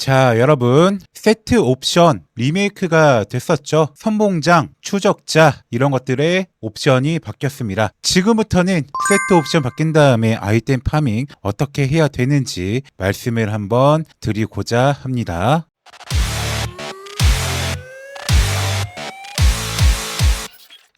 자, 여러분. 세트 옵션 리메이크가 됐었죠. 선봉장, 추적자 이런 것들의 옵션이 바뀌었습니다. 지금부터는 세트 옵션 바뀐 다음에 아이템 파밍 어떻게 해야 되는지 말씀을 한번 드리고자 합니다.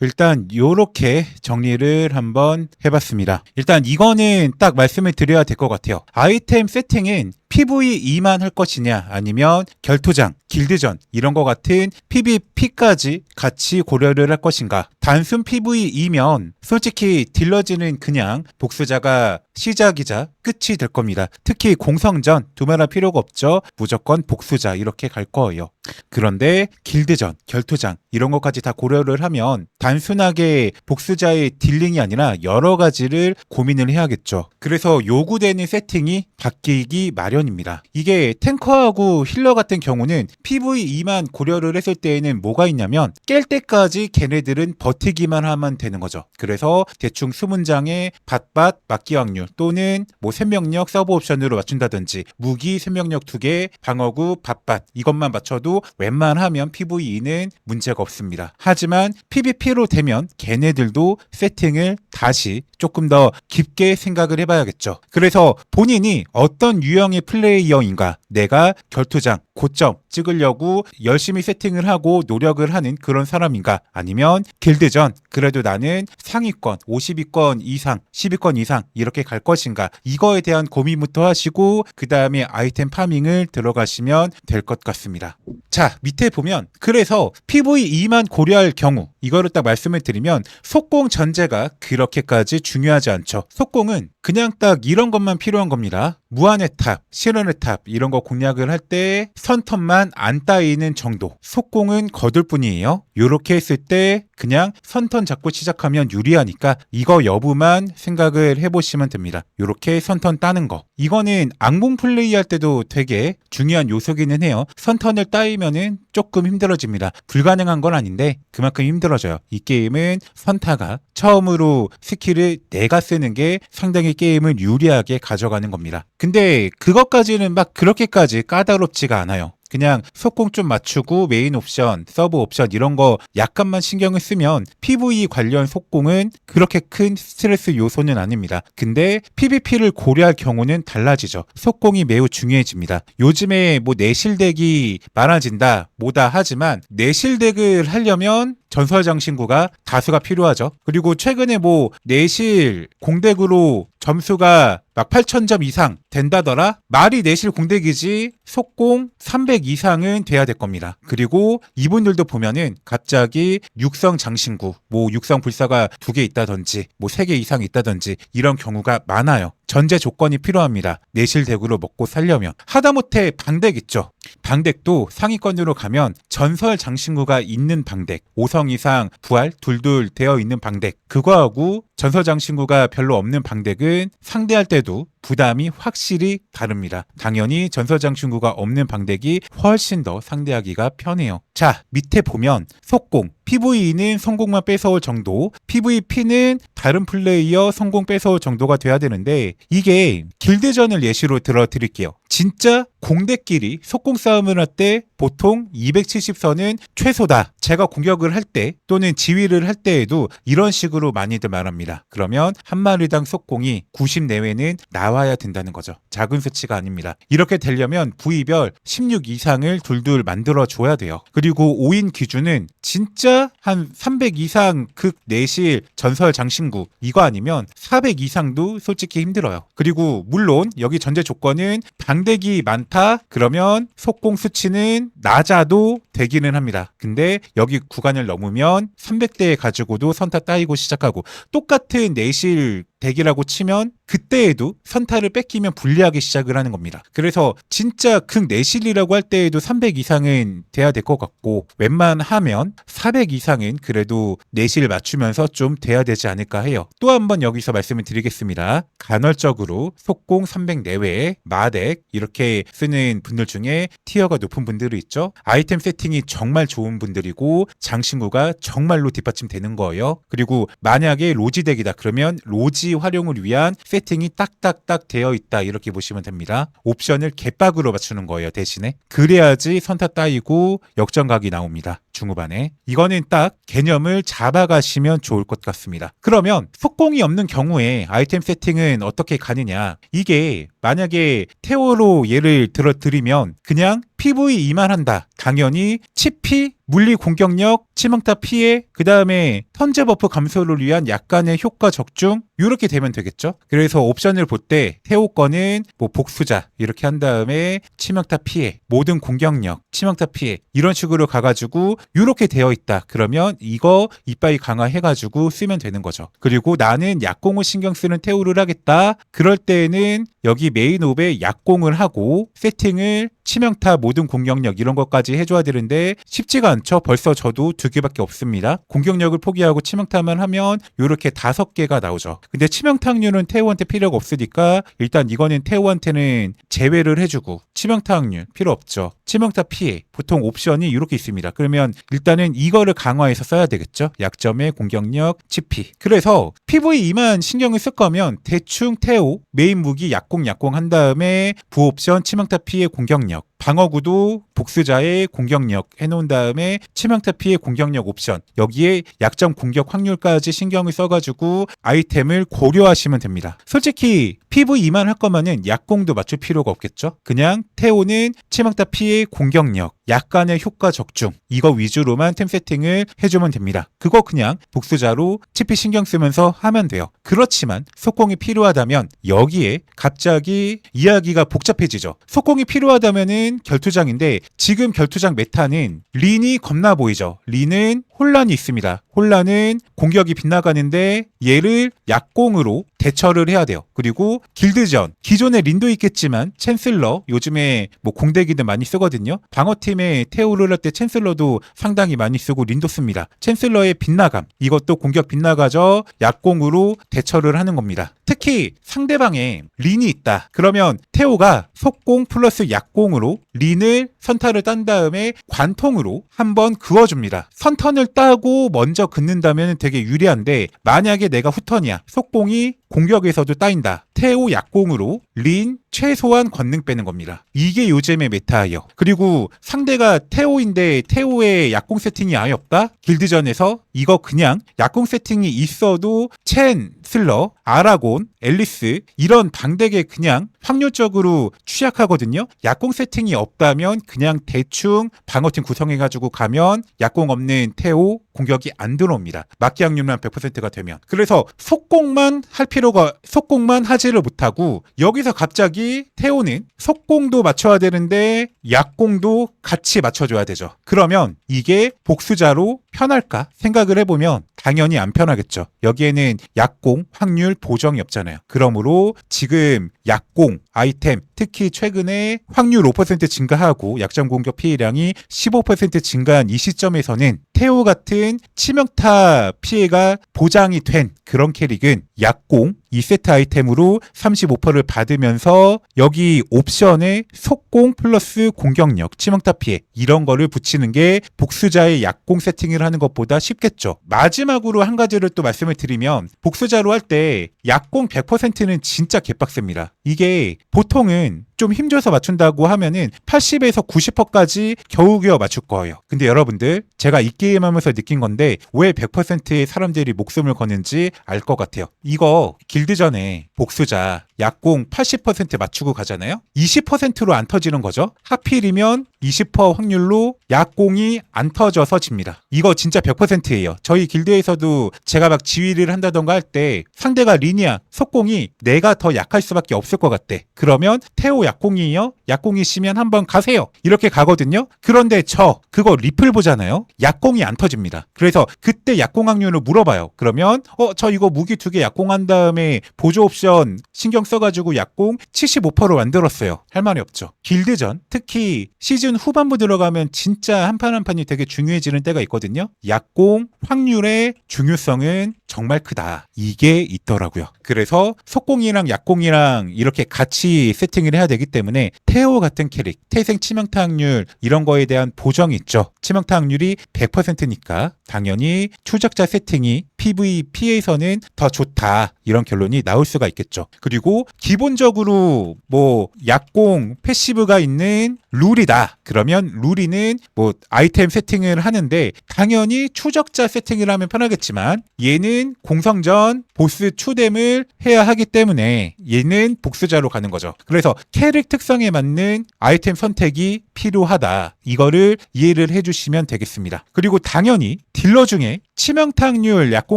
일단 요렇게 정리를 한번 해봤습니다. 일단 이거는 딱 말씀을 드려야 될 것 같아요. 아이템 세팅은 PVE만 할 것이냐 아니면 결투장, 길드전 이런 거 같은 PVP까지 같이 고려를 할 것인가 단순 PVE면 솔직히 딜러지는 그냥 복수자가 시작이자 끝이 될 겁니다. 특히 공성전 두말할 필요가 없죠. 무조건 복수자 이렇게 갈 거예요. 그런데 길드전, 결투장 이런 것까지 다 고려를 하면 단순하게 복수자의 딜링이 아니라 여러 가지를 고민을 해야겠죠. 그래서 요구되는 세팅이 바뀌기 마련 입니다. 이게 탱커하고 힐러 같은 경우는 PVE만 고려를 했을 때에는 뭐가 있냐면 깰 때까지 걔네들은 버티기만 하면 되는 거죠. 그래서 대충 수문장에 밭밭 막기 확률 또는 뭐 생명력 서브 옵션으로 맞춘다든지 무기 생명력 두개 방어구 밭밭 이것만 맞춰도 웬만하면 PVE는 문제가 없습니다. 하지만 PVP로 되면 걔네들도 세팅을 다시 조금 더 깊게 생각을 해봐야겠죠. 그래서 본인이 어떤 유형의 플레이어인가 내가 결투장 고점 찍으려고 열심히 세팅을 하고 노력을 하는 그런 사람인가? 아니면 길드전 그래도 나는 상위권 50위권 이상 10위권 이상 이렇게 갈 것인가? 이거에 대한 고민부터 하시고 그 다음에 아이템 파밍을 들어가시면 될 것 같습니다. 자 밑에 보면 그래서 PVE만 고려할 경우 이거를 딱 말씀을 드리면 속공 전제가 그렇게까지 중요하지 않죠. 속공은 그냥 딱 이런 것만 필요한 겁니다. 무한의 탑, 실현의 탑 이런 거 공략을 할 때 선턴만 안 따이는 정도. 속공은 거둘 뿐이에요. 요렇게 했을 때 그냥 선턴 잡고 시작하면 유리하니까 이거 여부만 생각을 해보시면 됩니다. 요렇게 선턴 따는 거. 이거는 악몽 플레이 할 때도 되게 중요한 요소기는 해요. 선턴을 따이면은 조금 힘들어집니다. 불가능한 건 아닌데 그만큼 힘들어져요. 이 게임은 선타가 처음으로 스킬을 내가 쓰는 게 상당히 게임을 유리하게 가져가는 겁니다. 근데 그것까지는 막 그렇게 까지 까다롭지가 않아요. 그냥 속공 좀 맞추고 메인 옵션, 서브 옵션 이런 거 약간만 신경을 쓰면 PV 관련 속공은 그렇게 큰 스트레스 요소는 아닙니다. 근데 PVP를 고려할 경우는 달라지죠. 속공이 매우 중요해집니다. 요즘에 뭐 내실덱이 많아진다, 뭐다 하지만 내실덱을 하려면 전설 장 신구가 다수가 필요하죠. 그리고 최근에 뭐 내실 공덱으로 점수가 막 8,000점 이상 된다더라? 말이 내실 공덱이지 속공 300 이상은 돼야 될 겁니다. 그리고 이분들도 보면은 갑자기 육성 장신구, 뭐 육성 불사가 두 개 있다든지, 뭐 세 개 이상 있다든지 이런 경우가 많아요. 전제 조건이 필요합니다. 내실 덱으로 먹고 살려면. 하다못해 방덱 있죠. 방덱도 상위권으로 가면 전설 장신구가 있는 방덱, 5성 이상 부활 둘둘 되어 있는 방덱, 그거하고 전설 장신구가 별로 없는 방덱은 상대할 때도 부담이 확실히 다릅니다. 당연히 전설 장신구가 없는 방덱이 훨씬 더 상대하기가 편해요. 자, 밑에 보면 속공, PVE는 성공만 뺏어올 정도, PVP는 다른 플레이어 성공 뺏어올 정도가 돼야 되는데 이게 길드전을 예시로 들어 드릴게요. 진짜 공대끼리 속공 싸움을 할 때 보통 270선은 최소다. 제가 공격을 할 때 또는 지휘를 할 때에도 이런 식으로 많이들 말합니다. 그러면 한 마리당 속공이 90 내외는 나와야 된다는 거죠. 작은 수치가 아닙니다. 이렇게 되려면 부위별 16 이상을 둘둘 만들어 줘야 돼요. 그리고 5인 기준은 진짜 한 300 이상 극 내실 전설 장신구 이거 아니면 400 이상도 솔직히 힘들어요. 그리고 물론 여기 전제 조건은 방대기 많다 그러면 속공 수치는 낮아도 되기는 합니다. 근데 여기 구간을 넘으면 300대 가지고도 선타 따이고 시작하고 똑같은 내실 대기라고 치면 그때에도 선타를 뺏기면 불리하게 시작을 하는 겁니다. 그래서 진짜 극 내실이라고 할 때에도 300 이상은 돼야 될 것 같고 웬만하면 400 이상은 그래도 내실 맞추면서 좀 돼야 되지 않을까 해요. 또 한 번 여기서 말씀을 드리겠습니다. 간헐적으로 속공 300 내외에 마덱 이렇게 쓰는 분들 중에 티어가 높은 분들이 있죠. 아이템 세팅이 정말 좋은 분들이고 장신구가 정말로 뒷받침되는 거예요. 그리고 만약에 로지덱이다 그러면 로지 활용을 위한 세팅이 딱딱딱 되어 있다 이렇게 보시면 됩니다. 옵션을 개빡으로 맞추는 거예요 대신에 그래야지 선타 따이고 역전각이 나옵니다. 중후반에 이거는 딱 개념을 잡아가시면 좋을 것 같습니다. 그러면 속공이 없는 경우에 아이템 세팅은 어떻게 가느냐 이게 만약에 테오로 예를 들어 드리면 그냥 PVE만 한다. 당연히 치피, 물리 공격력, 치명타 피해, 그 다음에 턴제 버프 감소를 위한 약간의 효과 적중 이렇게 되면 되겠죠. 그래서 옵션을 볼 때 태호 거는 뭐 복수자 이렇게 한 다음에 치명타 피해, 모든 공격력, 치명타 피해 이런 식으로 가가지고 이렇게 되어 있다. 그러면 이거 이빠이 강화해가지고 쓰면 되는 거죠. 그리고 나는 약공을 신경 쓰는 태호를 하겠다. 그럴 때는 여기 메인 옵에 약공을 하고 세팅을 치명타 모든 공격력 이런 것까지 해줘야 되는데 쉽지가 않죠. 벌써 저도 두 개밖에 없습니다. 공격력을 포기하고 치명타만 하면 이렇게 다섯 개가 나오죠. 근데 치명타 확률은 태호한테 필요가 없으니까 일단 이거는 태호한테는 제외를 해주고 치명타 확률 필요 없죠. 치명타 피해 보통 옵션이 이렇게 있습니다. 그러면 일단은 이거를 강화해서 써야 되겠죠. 약점의 공격력, 치피. 그래서 PVE만 신경을 쓸 거면 대충 태호 메인 무기 약공 약공 한 다음에 부옵션 치명타 피해 공격력 방어구도 복수자의 공격력 해놓은 다음에 치명타 피해 공격력 옵션 여기에 약점 공격 확률까지 신경을 써가지고 아이템을 고려하시면 됩니다. 솔직히 PVE만 할 거면은 약공도 맞출 필요가 없겠죠. 그냥 태오는 치명타 피해 공격력 약간의 효과 적중 이거 위주로만 템 세팅을 해주면 됩니다. 그거 그냥 복수자로 치피 신경 쓰면서 하면 돼요. 그렇지만 속공이 필요하다면 여기에 갑자기 이야기가 복잡해지죠. 속공이 필요하다면은 결투장인데 지금 결투장 메타는 린이 겁나 보이죠. 린은 혼란이 있습니다. 혼란은 공격이 빗나가는데 얘를 약공으로 대처를 해야 돼요. 그리고 길드전 기존에 린도 있겠지만 챈슬러 요즘에 뭐 공대기들 많이 쓰거든요. 방어팀에 테오를 할때 챈슬러도 상당히 많이 쓰고 린도 씁니다. 챈슬러의 빗나감 이것도 공격 빗나가죠. 약공으로 대처를 하는 겁니다. 특히 상대방에 린이 있다. 그러면 테오가 속공 플러스 약공으로 린을 선타를 딴 다음에 관통으로 한번 그어줍니다. 선턴을 따고 먼저 긋는다면 되게 유리한데 만약에 내가 후턴이야. 속공이 공격에서도 따인다. 태오 약공으로 린 최소한 권능 빼는 겁니다. 이게 요즘의 메타예요. 그리고 상대가 태오인데 태오의 약공 세팅이 아예 없다? 길드전에서 이거 그냥 약공 세팅이 있어도 첸, 슬러, 아라곤, 앨리스 이런 방덱에 그냥 확률적으로 취약하거든요. 약공 세팅이 없다면 그냥 대충 방어팀 구성해가지고 가면 약공 없는 태오 공격이 안 들어옵니다. 막기 확률만 100%가 되면. 그래서 속공만 할 필요가 속공만 하지를 못하고 여기 서 갑자기 태오는 속공도 맞춰야 되는데 약공도 같이 맞춰줘야 되죠. 그러면 이게 복수자로 편할까 생각을 해보면 당연히 안 편하겠죠. 여기에는 약공 확률 보정이 없잖아요. 그러므로 지금 약공 아이템 특히 최근에 확률 5% 증가하고 약점 공격 피해량이 15% 증가한 이 시점에서는 태오 같은 치명타 피해가 보장이 된 그런 캐릭은 약공 2세트 아이템으로 35%를 받 으면서 여기 옵션에 속공 플러스 공격력, 치명타 피해 이런 거를 붙이는 게 복수자의 약공 세팅을 하는 것보다 쉽겠죠. 마지막으로 한 가지를 또 말씀을 드리면 복수자로 할 때 약공 100%는 진짜 개빡셉니다. 이게 보통은 좀 힘줘서 맞춘다고 하면은 80에서 90%까지 겨우겨우 맞출 거예요. 근데 여러분들 제가 이 게임 하면서 느낀 건데 왜 100%의 사람들이 목숨을 거는지 알 것 같아요. 이거 길드 전에 복수자 약공 80% 맞추고 가잖아요. 20%로 안 터지는 거죠. 하필이면 20% 확률로 약공이 안 터져서 집니다. 이거 진짜 100%예요. 저희 길드에서도 제가 막 지휘를 한다던가 할 때 상대가 리니아 속공이 내가 더 약할 수밖에 없을 것 같대. 그러면 태오 약공이에요. 약공이시면 한번 가세요. 이렇게 가거든요. 그런데 저 그거 리플 보잖아요. 약공이 안 터집니다. 그래서 그때 약공 확률을 물어봐요. 그러면 어 저 이거 무기 두 개 약공한 다음에 보조 옵션 신경 써가지고 약공 75%로 만들었어요. 할 말이 없죠. 길드전 특히 시즌 후반부 들어가면 진짜 한 판 한 판이 되게 중요해지는 때가 있거든요. 약공 확률의 중요성은 정말 크다. 이게 있더라고요. 그래서 속공이랑 약공이랑 이렇게 같이 세팅을 해야 되기 때문에 태오 같은 캐릭, 태생 치명타 확률 이런 거에 대한 보정이 있죠. 치명타 확률이 100%니까 당연히 추적자 세팅이 PVP에서는 더 좋다. 이런 결론이 나올 수가 있겠죠. 그리고 기본적으로 뭐 약공 패시브가 있는 룰이다. 그러면 룰이는 뭐 아이템 세팅을 하는데 당연히 추적자 세팅을 하면 편하겠지만 얘는 공성전 보스 추뎀을 해야 하기 때문에 얘는 복수자로 가는 거죠. 그래서 캐릭 특성에 맞는 아이템 선택이 필요하다. 이거를 이해를 해주시면 되겠습니다. 그리고 당연히 딜러 중에 치명타률, 약공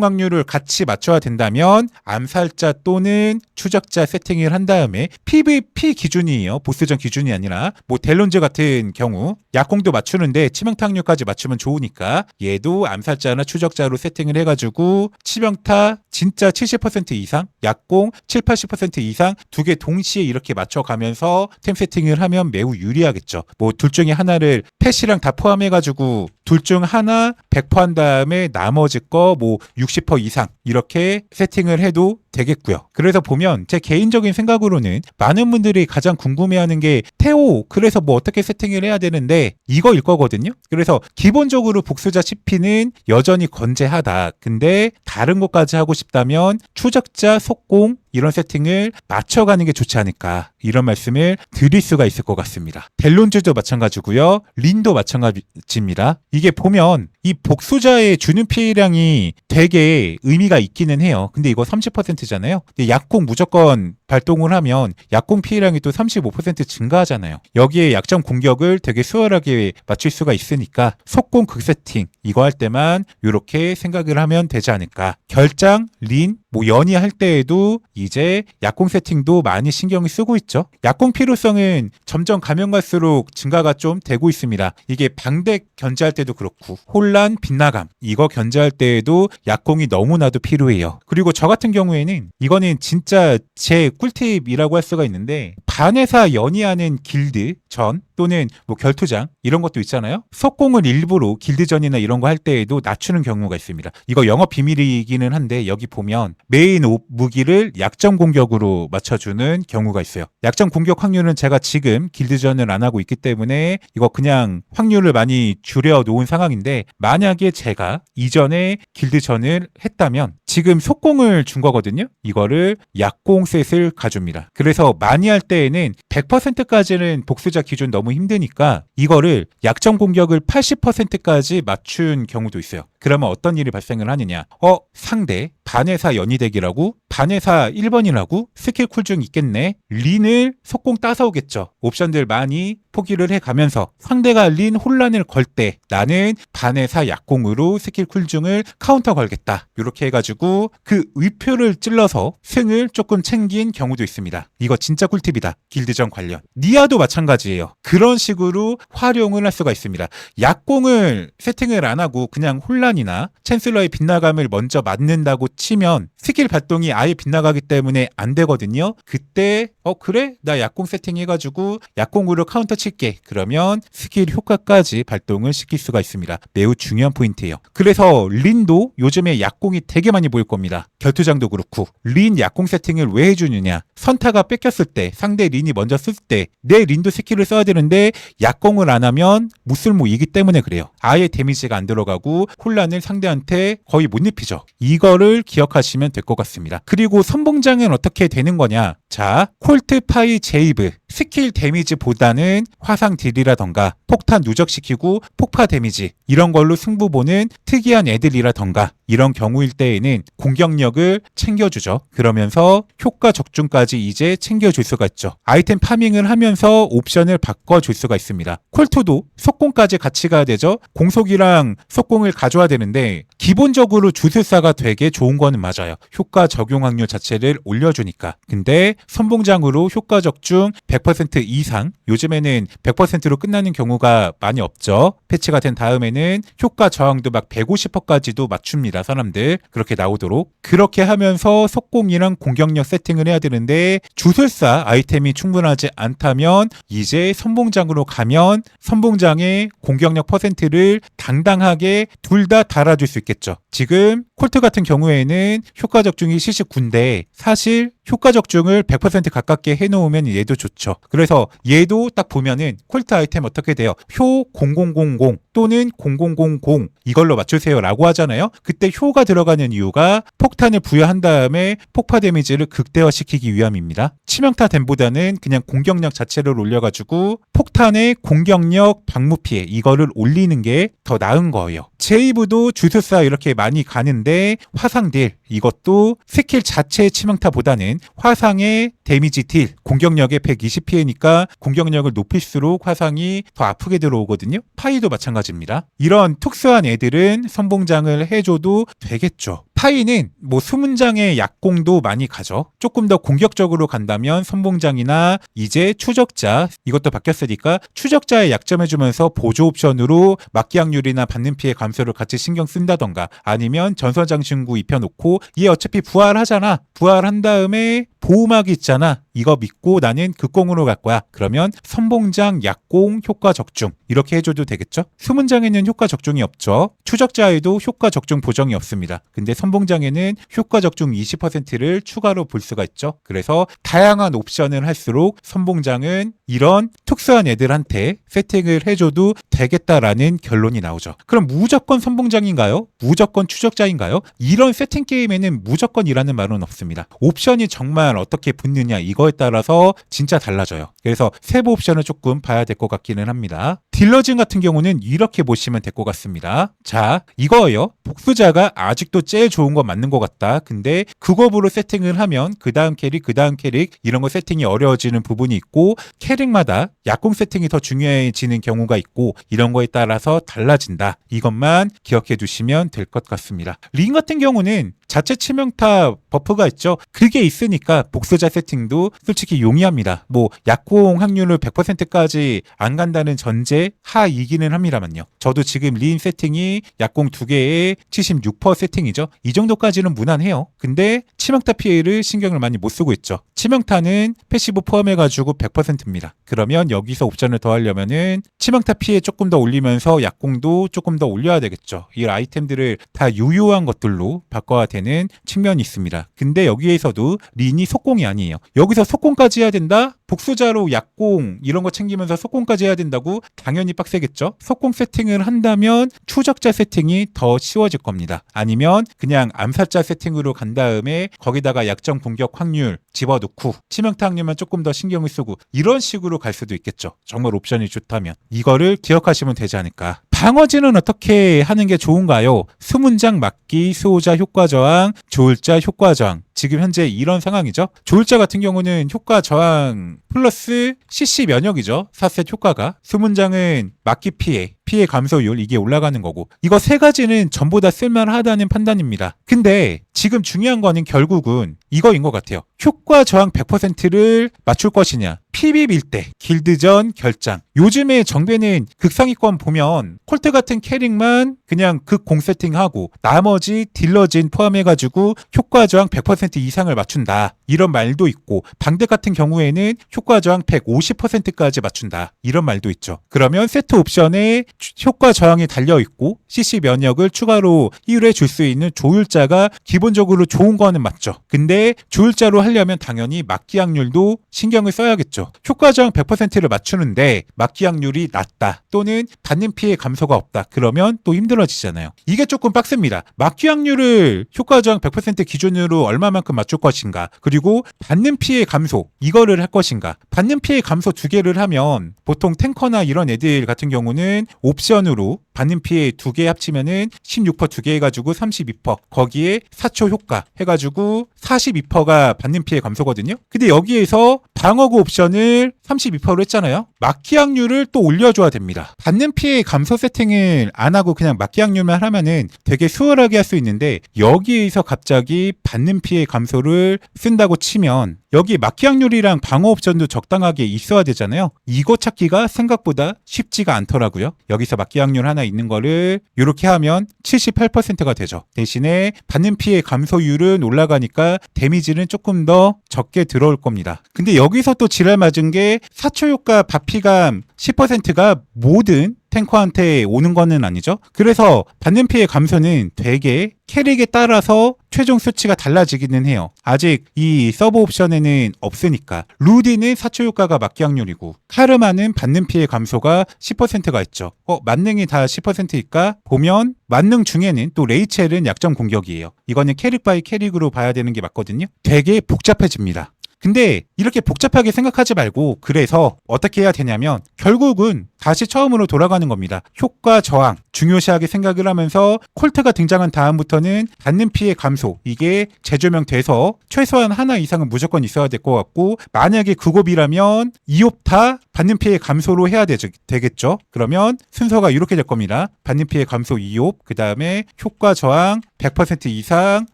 확률을 같이 맞춰야 된다면 암살자 또는 추적자 세팅을 한 다음에 PVP 기준이에요. 보스전 기준이 아니라 뭐 델론즈 같은 경우 약공도 맞추는데 치명타률까지 맞추면 좋으니까 얘도 암살자나 추적자로 세팅을 해가지고 치명타 진짜 70% 이상, 약공 7, 80% 이상 두 개 동시에 이렇게 맞춰가면서 템 세팅을 하면 매우 유리하겠죠. 뭐 둘 중에 하나를 펫이랑 다 포함해가지고 둘 중 하나 100%한 다음에 나머지 거 뭐 60% 이상 이렇게 세팅을 해도 되겠고요. 그래서 보면 제 개인적인 생각으로는 많은 분들이 가장 궁금해하는 게 태오 그래서 뭐 어떻게 세팅을 해야 되는데 이거일 거거든요. 그래서 기본적으로 복수자 CP는 여전히 건재하다. 근데 다른 것까지 하고 싶다면 추적자 속공 이런 세팅을 맞춰가는 게 좋지 않을까 이런 말씀을 드릴 수가 있을 것 같습니다. 델론즈도 마찬가지고요. 린도 마찬가지입니다. 이게 보면 이 복수자의 주는 피해량이 되게 의미가 있기는 해요. 근데 이거 30% 잖아요. 근데 약공 무조건 발동을 하면 약공 피해량이 또 35% 증가하잖아요. 여기에 약점 공격을 되게 수월하게 맞출 수가 있으니까 속공 극 세팅 이거 할 때만 이렇게 생각을 하면 되지 않을까. 결장, 린, 뭐 연이할 때에도 이제 약공 세팅도 많이 신경을 쓰고 있죠. 약공 필요성은 점점 가면 갈수록 증가가 좀 되고 있습니다. 이게 방백 견제할 때도 그렇고 혼란, 빗나감 이거 견제할 때에도 약공이 너무나도 필요해요. 그리고 저 같은 경우에는 이거는 진짜 제 꿀팁이라고 할 수가 있는데 반회사 연이하는 길드 전 또는 뭐 결투장 이런 것도 있잖아요. 속공을 일부러 길드전이나 이런 거 할 때에도 낮추는 경우가 있습니다. 이거 영업 비밀이기는 한데 여기 보면 메인 오- 무기를 약점 공격으로 맞춰주는 경우가 있어요. 약점 공격 확률은 제가 지금 길드전을 안 하고 있기 때문에 이거 그냥 확률을 많이 줄여 놓은 상황인데 만약에 제가 이전에 길드전을 했다면 지금 속공을 준 거거든요. 이거를 약공 셋을 가줍니다. 그래서 많이 할 때에는 100%까지는 복수자 기준 너무 힘드니까 이거를 약점 공격을 80%까지 맞춘 경우도 있어요. 그러면 어떤 일이 발생을 하느냐? 어, 상대 반회사 연이덱이라고 반회사 1번이라고 스킬 쿨 중 있겠네. 린을 속공 따서 오겠죠. 옵션들 많이 포기를 해 가면서 상대가 린 혼란을 걸 때 나는 반회사 약공으로 스킬 쿨 중을 카운터 걸겠다. 이렇게 해가지고 그 의표를 찔러서 승을 조금 챙긴 경우도 있습니다. 이거 진짜 꿀팁이다. 길드전 관련. 니아도 마찬가지예요. 그런 식으로 활용을 할 수가 있습니다. 약공을 세팅을 안 하고 그냥 혼란이나 챈슬러의 빗나감을 먼저 맞는다고 치면 스킬 발동이 아예 빗나가기 때문에 안 되거든요. 그때 어 그래 나 약공 세팅해가지고 약공으로 카운터 칠게. 그러면 스킬 효과까지 발동을 시킬 수가 있습니다. 매우 중요한 포인트예요. 그래서 린도 요즘에 약공이 되게 많이 보일 겁니다. 결투장도 그렇고 린 약공 세팅을 왜 해주느냐? 선타가 뺏겼을 때 상대 린이 먼저 쓸 때 내 린도 스킬을 써야 되는데 약공을 안 하면 무쓸모이기 때문에 그래요. 아예 데미지가 안 들어가고 혼란을 상대한테 거의 못 입히죠. 이거를 기억하시면 될 것 같습니다. 그리고 선봉장은 어떻게 되는 거냐? 자, 콜트 파이 제이브 스킬 데미지보다는 화상 딜이라던가 폭탄 누적시키고 폭파 데미지 이런 걸로 승부 보는 특이한 애들이라던가 이런 경우일 때에는 공격력을 챙겨주죠. 그러면서 효과 적중까지 이제 챙겨줄 수가 있죠. 아이템 파밍을 하면서 옵션을 바꿔줄 수가 있습니다. 콜트도 속공까지 같이 가야 되죠. 공속이랑 속공을 가져야 되는데 기본적으로 주술사가 되게 좋은 거는 맞아요. 효과 적용 확률 자체를 올려주니까. 근데 선봉장으로 효과 적중 100% 이상 요즘에는 100%로 끝나는 경우가 많이 없죠. 패치가 된 다음에는 효과 저항도 막 150%까지도 맞춥니다. 사람들 그렇게 나오도록 그렇게 하면서 속공이랑 공격력 세팅을 해야 되는데 주술사 아이템이 충분하지 않다면 이제 선봉장으로 가면 선봉장의 공격력 퍼센트를 당당하게 둘 다 달아줄 수 있겠죠. 지금 콜트 같은 경우에는 효과 적중이 79인데 사실 효과 적중을 100% 가깝게 해놓으면 얘도 좋죠. 그래서 얘도 딱 보면은 콜트 아이템 어떻게 돼요? 효0000 또는 0000 이걸로 맞추세요라고 하잖아요. 그때 효가 들어가는 이유가 폭탄을 부여한 다음에 폭파 데미지를 극대화시키기 위함입니다. 치명타 댐보다는 그냥 공격력 자체를 올려가지고 폭탄의 공격력 방무 피해 이거를 올리는 게 더 나은 거예요. 제이브도 주술사 이렇게 많이 가는데 화상 딜 이것도 스킬 자체의 치명타보다는 화상의 데미지 딜 공격력의 120피해니까 공격력을 높일수록 화상이 더 아프게 들어오거든요. 파이도 마찬가지 입니다. 이런 특수한 애들은 선봉장을 해줘도 되겠죠. 파이는 뭐 수문장의 약공도 많이 가죠. 조금 더 공격적으로 간다면 선봉장이나 이제 추적자 이것도 바뀌었으니까 추적자의 약점해주면서 보조 옵션으로 막기 확률이나 받는 피해 감소를 같이 신경 쓴다던가 아니면 전선장신구 입혀놓고 얘 어차피 부활하잖아. 부활한 다음에 보호막 있잖아. 이거 믿고 나는 극공으로 갈 거야. 그러면 선봉장, 약공, 효과 적중 이렇게 해줘도 되겠죠? 수문장에는 효과 적중이 없죠. 추적자에도 효과 적중 보정이 없습니다. 근데 선봉장에는 효과 적중 20%를 추가로 볼 수가 있죠. 그래서 다양한 옵션을 할수록 선봉장은 이런 특수한 애들한테 세팅을 해줘도 되겠다라는 결론이 나오죠. 그럼 무조건 선봉장인가요? 무조건 추적자인가요? 이런 세팅 게임에는 무조건이라는 말은 없습니다. 옵션이 정말 어떻게 붙느냐 이거에 따라서 진짜 달라져요. 그래서 세부 옵션을 조금 봐야 될 것 같기는 합니다. 딜러진 같은 경우는 이렇게 보시면 될 것 같습니다. 자, 이거예요. 복수자가 아직도 제일 좋은 거 맞는 것 같다. 근데 그거으로 세팅을 하면 그 다음 캐릭, 그 다음 캐릭 이런 거 세팅이 어려워지는 부분이 있고 캐릭마다 약공 세팅이 더 중요해지는 경우가 있고 이런 거에 따라서 달라진다. 이것만 기억해 두시면 될 것 같습니다. 링 같은 경우는 자체 치명타 버프가 있죠. 그게 있으니까 복수자 세팅도 솔직히 용이합니다. 뭐 약공 확률을 100%까지 안 간다는 전제 하이기는 합니다만요. 저도 지금 린 세팅이 약공 두 개에 76% 세팅이죠. 이 정도까지는 무난해요. 근데 치명타 피해를 신경을 많이 못 쓰고 있죠. 치명타는 패시브 포함해가지고 100%입니다. 그러면 여기서 옵션을 더 하려면은 치명타 피해 조금 더 올리면서 약공도 조금 더 올려야 되겠죠. 이 아이템들을 다 유효한 것들로 바꿔야 되는 측면이 있습니다. 근데 여기에서도 린이 속공이 아니에요. 여기서 속공까지 해야 된다? 복수자로 약공 이런 거 챙기면서 속공까지 해야 된다고 당연히 빡세겠죠. 속공 세팅을 한다면 추적자 세팅이 더 쉬워질 겁니다. 아니면 그냥 암살자 세팅으로 간 다음에 거기다가 약점 공격 확률 집어넣고 치명타 확률만 조금 더 신경을 쓰고 이런 식으로 갈 수도 있겠죠. 정말 옵션이 좋다면 이거를 기억하시면 되지 않을까. 방어진은 어떻게 하는 게 좋은가요? 수문장 막기, 수호자 효과 저항, 조울자 효과 저항. 지금 현재 이런 상황이죠. 조울자 같은 경우는 효과 저항 플러스 CC 면역이죠. 사셋 효과가. 수문장은 막기 피해, 피해 감소율 이게 올라가는 거고. 이거 세 가지는 전부 다 쓸만하다는 판단입니다. 근데 지금 중요한 거는 결국은 이거인 것 같아요. 효과 저항 100%를 맞출 것이냐. PB일 때 길드전 결장. 요즘에 정배는 극상위권 보면 콜트 같은 캐릭만 그냥 극공 세팅하고 나머지 딜러진 포함해가지고 효과 저항 100% 이상을 맞춘다. 이런 말도 있고 방대 같은 경우에는 효과 저항 150%까지 맞춘다. 이런 말도 있죠. 그러면 세트 옵션에 효과 저항이 달려 있고 CC 면역을 추가로 희율해 줄 수 있는 조율자가 기본적으로 좋은 거는 맞죠. 근데 조율자로 하려면 당연히 막기 확률도 신경을 써야겠죠. 효과 저항 100%를 맞추는데 막기 확률이 낮다 또는 받는 피해 감소가 없다. 그러면 또 힘들어지잖아요. 이게 조금 빡셉니다. 막기 확률을 효과 저항 100% 기준으로 얼마만큼 맞출 것인가 그리고 받는 피해 감소 이거를 할 것인가 받는 피해 감소 두 개를 하면 보통 탱커나 이런 애들 같은 경우는 옵션으로 받는 피해 두 개 합치면은 16%두 개 해가지고 32% 거기에 4초 효과 해가지고 42%가 받는 피해 감소거든요. 근데 여기에서 방어구 옵션을 32%로 했잖아요. 막기 확률을 또 올려줘야 됩니다. 받는 피해 감소 세팅을 안 하고 그냥 막기 확률만 하면은 되게 수월하게 할 수 있는데 여기에서 갑자기 받는 피해 감소를 쓴다고 치면 여기 막기 확률이랑 방어 옵션도 적당하게 있어야 되잖아요. 이거 찾기가 생각보다 쉽지가 않더라고요. 여기서 막기 확률 하나 있는 거를 이렇게 하면 78%가 되죠. 대신에 받는 피해 감소율은 올라가니까 데미지는 조금 더 적게 들어올 겁니다. 근데 여기서 또 지랄 맞은 게 사초 효과 바피감 10%가 모든 탱커한테 오는 거는 아니죠. 그래서 받는 피해 감소는 되게 캐릭에 따라서 최종 수치가 달라지기는 해요. 아직 이 서브 옵션에는 없으니까. 루디는 사초 효과가 막기 확률이고 카르마는 받는 피해 감소가 10%가 있죠. 어, 만능이 다 10%일까? 보면 만능 중에는 또 레이첼은 약점 공격이에요. 이거는 캐릭 바이 캐릭으로 봐야 되는 게 맞거든요. 되게 복잡해집니다. 근데 이렇게 복잡하게 생각하지 말고 그래서 어떻게 해야 되냐면 결국은 다시 처음으로 돌아가는 겁니다. 효과 저항 중요시하게 생각을 하면서 콜트가 등장한 다음부터는 받는 피해 감소 이게 재조명돼서 최소한 하나 이상은 무조건 있어야 될 것 같고 만약에 그곱이라면 2옵 다 받는 피해 감소로 해야 되, 되겠죠. 그러면 순서가 이렇게 될 겁니다. 받는 피해 감소 2옵 그 다음에 효과 저항 100% 이상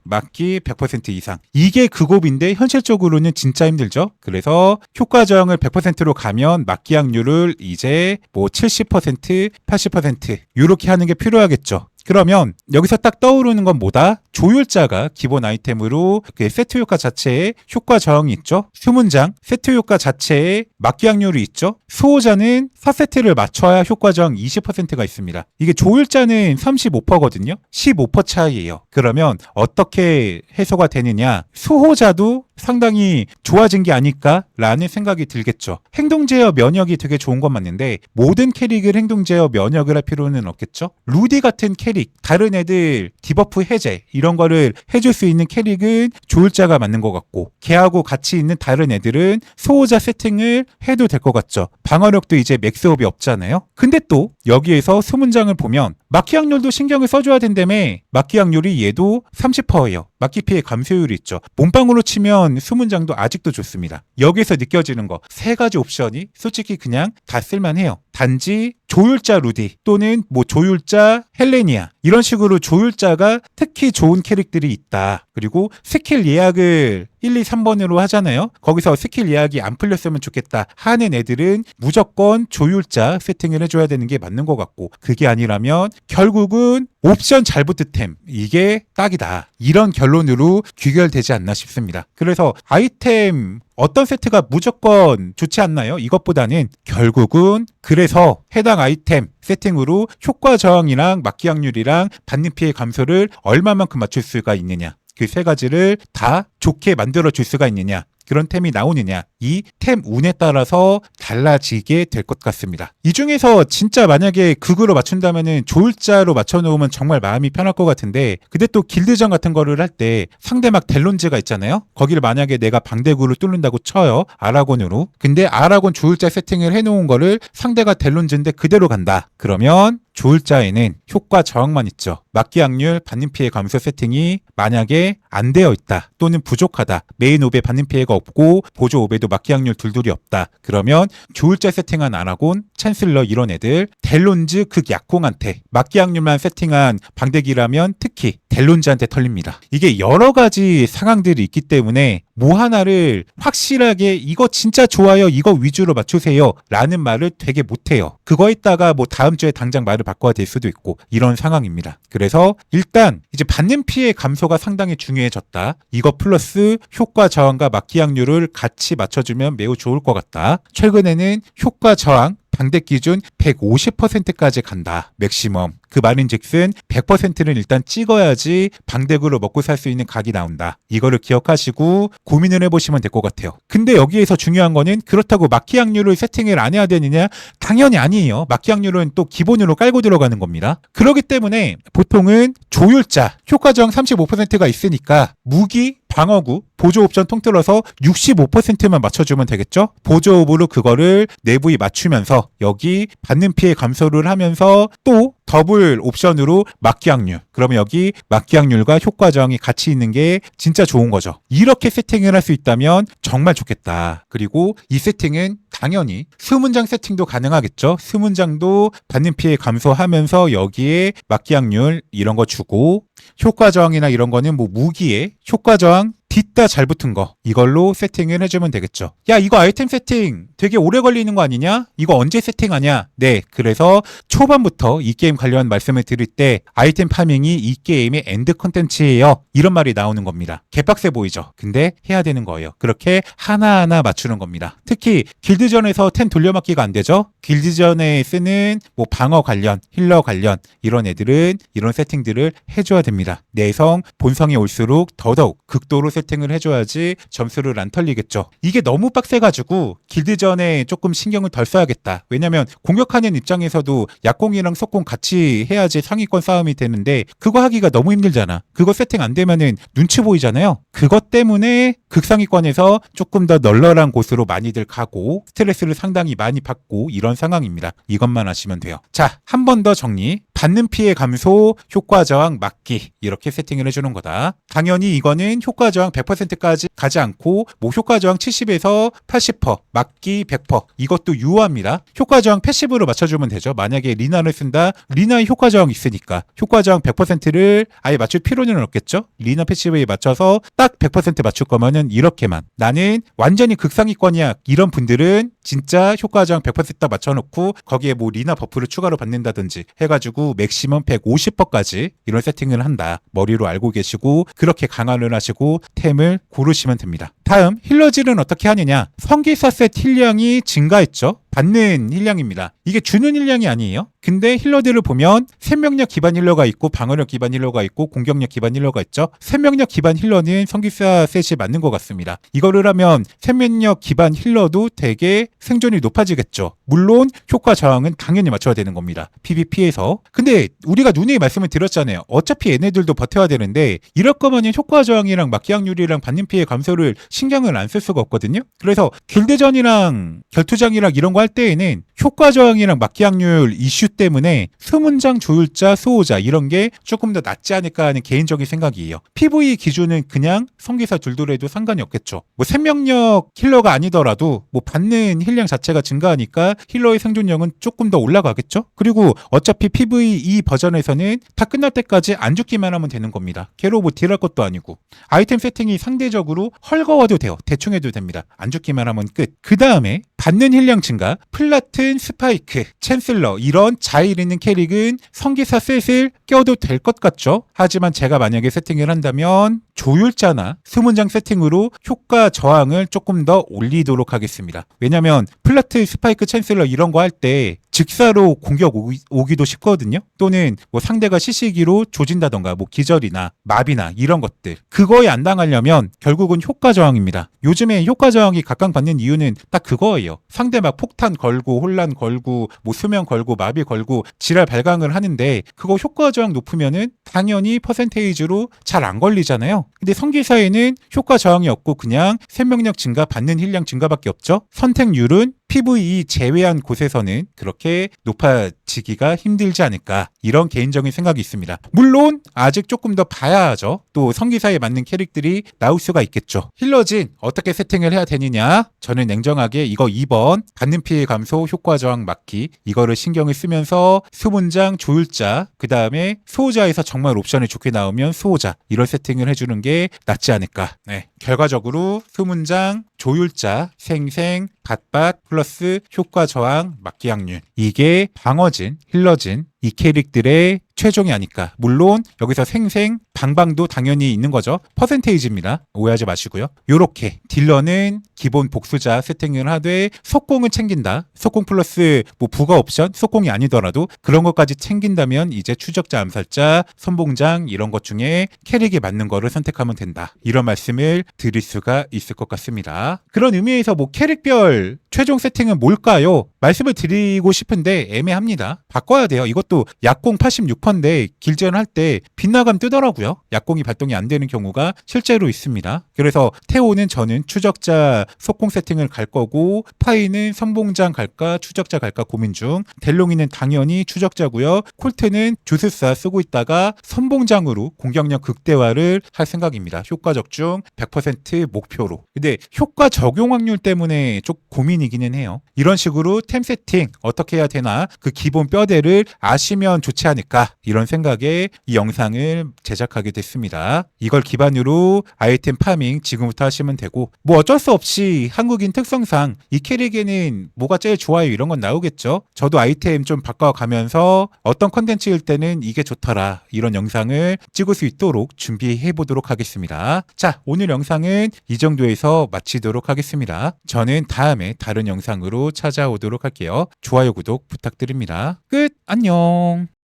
막기 100% 이상 이게 그 곱인데 현실적으로는 진짜 힘들죠. 그래서 효과 저항을 100%로 가면 막기 확률을 이제 뭐 70%, 80% 이렇게 하는 게 필요하겠죠. 그러면 여기서 딱 떠오르는 건 뭐다? 조율자가 기본 아이템으로 그 세트 효과 자체에 효과 저항이 있죠. 수문장, 세트 효과 자체에 막기 확률이 있죠. 수호자는 4세트를 맞춰야 효과 저항 20%가 있습니다. 이게 조율자는 35%거든요. 15% 차이예요. 그러면 어떻게 해소가 되느냐? 수호자도 상당히 좋아진 게 아닐까라는 생각이 들겠죠. 행동 제어 면역이 되게 좋은 건 맞는데 모든 캐릭을 행동 제어 면역을 할 필요는 없겠죠. 루디 같은 캐릭, 다른 애들 디버프 해제 이런 거를 해줄 수 있는 캐릭은 조율자가 맞는 것 같고 걔하고 같이 있는 다른 애들은 소호자 세팅을 해도 될 것 같죠. 방어력도 이제 맥스업이 없잖아요. 근데 또 여기에서 수문장을 보면 확률도 신경을 써줘야 된다며 확률이 얘도 30%예요. 막기 피해 감소율이 있죠. 몸빵으로 치면 수문장도 아직도 좋습니다. 여기서 느껴지는 거 세 가지 옵션이 솔직히 그냥 다 쓸만해요. 단지 조율자 루디 또는 뭐 조율자 헬레니아 이런 식으로 조율자가 특히 좋은 캐릭들이 있다. 그리고 스킬 예약을 1, 2, 3번으로 하잖아요. 거기서 스킬 예약이 안 풀렸으면 좋겠다 하는 애들은 무조건 조율자 세팅을 해줘야 되는 게 맞는 것 같고 그게 아니라면 결국은 옵션 잘 붙듯템 이게 딱이다. 이런 결론으로 귀결되지 않나 싶습니다. 그래서 아이템 어떤 세트가 무조건 좋지 않나요? 이것보다는 결국은 그래서 해당 아이템 세팅으로 효과 저항이랑 막기 확률이랑 받는 피해 감소를 얼마만큼 맞출 수가 있느냐. 그 세 가지를 다 좋게 만들어 줄 수가 있느냐. 그런 템이 나오느냐 이 템 운에 따라서 달라지게 될 것 같습니다. 이 중에서 진짜 만약에 극으로 맞춘다면은 조율자로 맞춰놓으면 정말 마음이 편할 것 같은데 근데 또 길드전 같은 거를 할 때 상대 막 델론즈가 있잖아요. 거기를 만약에 내가 방대구를 뚫는다고 쳐요. 아라곤으로. 근데 아라곤 조율자 세팅을 해놓은 거를 상대가 델론즈인데 그대로 간다. 그러면 조율자에는 효과 저항만 있죠. 막기 확률 받는 피해 감소 세팅이 만약에 안 되어 있다 또는 부족하다 메인 옵에 받는 피해가 없고 보조 옵에도 막기 확률 둘둘이 없다 그러면 조율자 세팅한 아라곤 찬슬러 이런 애들 델론즈 극 약공한테 막기 확률만 세팅한 방대기라면 특히 델론즈한테 털립니다. 이게 여러 가지 상황들이 있기 때문에 뭐 하나를 확실하게 이거 진짜 좋아요 이거 위주로 맞추세요 라는 말을 되게 못해요. 그거 있다가 뭐 다음 주에 당장 말을 바꿔야 될 수도 있고 이런 상황입니다. 그래서 일단 이제 받는 피해 감소가 상당히 중요해졌다. 이거 플러스 효과 저항과 막기 확률을 같이 맞춰주면 매우 좋을 것 같다. 최근에는 효과 저항 방대 기준 150%까지 간다. 맥시멈. 그 말인즉슨 100%는 일단 찍어야지 방대구로 먹고 살 수 있는 각이 나온다. 이거를 기억하시고 고민을 해보시면 될 것 같아요. 근데 여기에서 중요한 거는 그렇다고 확률을 세팅을 안 해야 되느냐? 당연히 아니에요. 확률은 또 기본으로 깔고 들어가는 겁니다. 그렇기 때문에 보통은 조율자, 효과 저항 35%가 있으니까 무기, 방어구, 보조 옵션 통틀어서 65%만 맞춰주면 되겠죠? 보조 옵으로 그거를 내부에 맞추면서 여기 받는 피해 감소를 하면서 또 더블 옵션으로 막기 확률. 그러면 여기 막기 확률과 효과 저항이 같이 있는 게 진짜 좋은 거죠. 이렇게 세팅을 할 수 있다면 정말 좋겠다. 그리고 이 세팅은 당연히 수문장 세팅도 가능하겠죠. 수문장도 받는 피해 감소하면서 여기에 막기 확률 이런 거 주고 효과 저항이나 이런 거는 뭐 무기에 효과 저항 뒷다 잘 붙은 거 이걸로 세팅을 해주면 되겠죠. 야 이거 아이템 세팅 되게 오래 걸리는 거 아니냐? 이거 언제 세팅하냐? 네 그래서 초반부터 이 게임 관련 말씀을 드릴 때 아이템 파밍이 이 게임의 엔드 컨텐츠예요. 이런 말이 나오는 겁니다. 개빡세 보이죠? 근데 해야 되는 거예요. 그렇게 하나하나 맞추는 겁니다. 특히 길드전에서 템 돌려막기가 안 되죠? 길드전에 쓰는 뭐 방어 관련, 힐러 관련 이런 애들은 이런 세팅들을 해줘야 됩니다. 내성, 본성이 올수록 더더욱 극도로 세팅을 해줘야지 점수를 안 털리겠죠. 이게 너무 빡세가지고 길드전에 조금 신경을 덜 써야겠다. 왜냐면 공격하는 입장에서도 약공이랑 속공 같이 해야지 상위권 싸움이 되는데 그거 하기가 너무 힘들잖아. 그거 세팅 안 되면은 눈치 보이잖아요. 그것 때문에 극상위권에서 조금 더 널널한 곳으로 많이들 가고 스트레스를 상당히 많이 받고 이런 상황입니다. 이것만 아시면 돼요. 자, 한 번 더 정리. 받는 피해 감소, 효과 저항 막기 이렇게 세팅을 해주는 거다. 당연히 이거는 효과 저항 100%까지 가지 않고 뭐 효과 저항 70에서 80% 막기 100% 이것도 유효합니다. 효과 저항 패시브로 맞춰주면 되죠. 만약에 리나를 쓴다, 리나의 효과 저항 있으니까 효과 저항 100%를 아예 맞출 필요는 없겠죠. 리나 패시브에 맞춰서 딱 100% 맞출 거면은 이렇게만 나는 완전히 극상위권이야 이런 분들은 진짜 효과 저항 100%딱 맞춰놓고 거기에 뭐 리나 버프를 추가로 받는다든지 해가지고 맥시멈 150%까지 이런 세팅을 한다. 머리로 알고 계시고 그렇게 강화를 하시고 템을 고르시면 됩니다. 다음 힐러질은 어떻게 하느냐? 성기사 셋 힐량이 증가했죠. 받는 힐량입니다. 이게 주는 힐량이 아니에요. 근데 힐러들을 보면 생명력 기반 힐러가 있고 방어력 기반 힐러가 있고 공격력 기반 힐러가 있죠. 생명력 기반 힐러는 성기사 셋이 맞는 것 같습니다. 이거를 하면 생명력 기반 힐러도 되게 생존이 높아지겠죠. 물론 효과 저항은 당연히 맞춰야 되는 겁니다. PVP에서. 근데 우리가 누누이 말씀을 드렸잖아요. 어차피 얘네들도 버텨야 되는데 이럴 거면은 효과 저항이랑 막기 확률이랑 받는 피해 감소를 신경을 안 쓸 수가 없거든요. 그래서 길드전이랑 결투장이랑 이런 거할 때에는 효과 저항이랑 막기 확률 이슈 때문에 수문장 조율자 수호자 이런 게 조금 더 낫지 않을까 하는 개인적인 생각이에요. PV 기준은 그냥 성기사 둘둘 해도 상관이 없겠죠. 뭐 생명력 힐러가 아니더라도 뭐 받는 힐량 자체가 증가하니까 힐러의 생존력은 조금 더 올라가겠죠. 그리고 어차피 PVE 버전에서는 다 끝날 때까지 안 죽기만 하면 되는 겁니다. 걔로 뭐 딜할 것도 아니고 아이템 세팅이 상대적으로 헐거워도 돼요. 대충 해도 됩니다. 안 죽기만 하면 끝. 그 다음에 받는 힐량 증가, 플라튼, 스파이크, 챈슬러 이런 자일 있는 캐릭은 성기사 셋을 껴도 될 것 같죠? 하지만 제가 만약에 세팅을 한다면 조율자나 수문장 세팅으로 효과 저항을 조금 더 올리도록 하겠습니다. 왜냐면 플라트, 스파이크, 챈슬러 이런 거 할때 직사로 공격 오기, 오기 도 쉽거든요. 또는 뭐 상대가 시시기로 조진다던가 뭐 기절이나 마비나 이런 것들 그거에 안 당하려면 결국은 효과 저항입니다. 요즘에 효과 저항이 각광받는 이유는 딱 그거예요. 상대 막 폭탄 걸고 혼란 걸고 뭐 수면 걸고 마비 걸고 지랄 발광을 하는데 그거 효과 저항 높으면은 당연히 퍼센테이지로 잘 안 걸리잖아요. 근데 성기사에는 효과 저항이 없고 그냥 생명력 증가 받는 힐량 증가밖에 없죠. 선택률은 PVE 제외한 곳에서는 그렇게 높아지기가 힘들지 않을까 이런 개인적인 생각이 있습니다. 물론 아직 조금 더 봐야 하죠. 또 성기사에 맞는 캐릭들이 나올 수가 있겠죠. 힐러진 어떻게 세팅을 해야 되느냐? 저는 냉정하게 이거 2번 받는 피해 감소 효과 저항 막기 이거를 신경을 쓰면서 수문장 조율자 그 다음에 수호자에서 정말 옵션이 좋게 나오면 수호자 이런 세팅을 해주는 게 낫지 않을까. 네. 결과적으로 수문장 조율자 생생 갓밭 플러스 효과 저항 막기 확률 이게 방어진 힐러진 이 캐릭들의 최종이 아닐까. 물론 여기서 생생 방방도 당연히 있는 거죠. 퍼센테이지입니다. 오해하지 마시고요. 요렇게 딜러는 기본 복수자 세팅을 하되 속공은 챙긴다. 속공 플러스 뭐 부가 옵션, 속공이 아니더라도 그런 것까지 챙긴다면 이제 추적자 암살자, 선봉장 이런 것 중에 캐릭에 맞는 거를 선택하면 된다. 이런 말씀을 드릴 수가 있을 것 같습니다. 그런 의미에서 뭐 캐릭별 최종 세팅은 뭘까요? 말씀을 드리고 싶은데 애매합니다. 바꿔야 돼요. 이것도 약공 86% 인데 길전 할 때 빗나감 뜨더라고요. 약공이 발동이 안 되는 경우가 실제로 있습니다. 그래서 태오는 저는 추적자 속공 세팅을 갈 거고 파이는 선봉장 갈까 추적자 갈까 고민 중 델롱이는 당연히 추적자고요. 콜트는 주술사 쓰고 있다가 선봉장으로 공격력 극대화를 할 생각입니다. 효과 적중 100% 목표로. 근데 효과 적용 확률 때문에 좀 고민이기는 해요. 이런 식으로 템 세팅 어떻게 해야 되나 그 기본 뼈대를 아시면 좋지 않을까 이런 생각에 이 영상을 제작하게 됐습니다. 이걸 기반으로 아이템 파밍 지금부터 하시면 되고 뭐 어쩔 수 없이 한국인 특성상 이 캐릭에는 뭐가 제일 좋아요 이런 건 나오겠죠. 저도 아이템 좀 바꿔가면서 어떤 컨텐츠일 때는 이게 좋더라 이런 영상을 찍을 수 있도록 준비해 보도록 하겠습니다. 자 오늘 영상은 이 정도에서 마치도록 하겠습니다. 저는 다음에 다른 영상으로 찾아오도록 할게요. 좋아요 구독 부탁드립니다. 끝 안녕.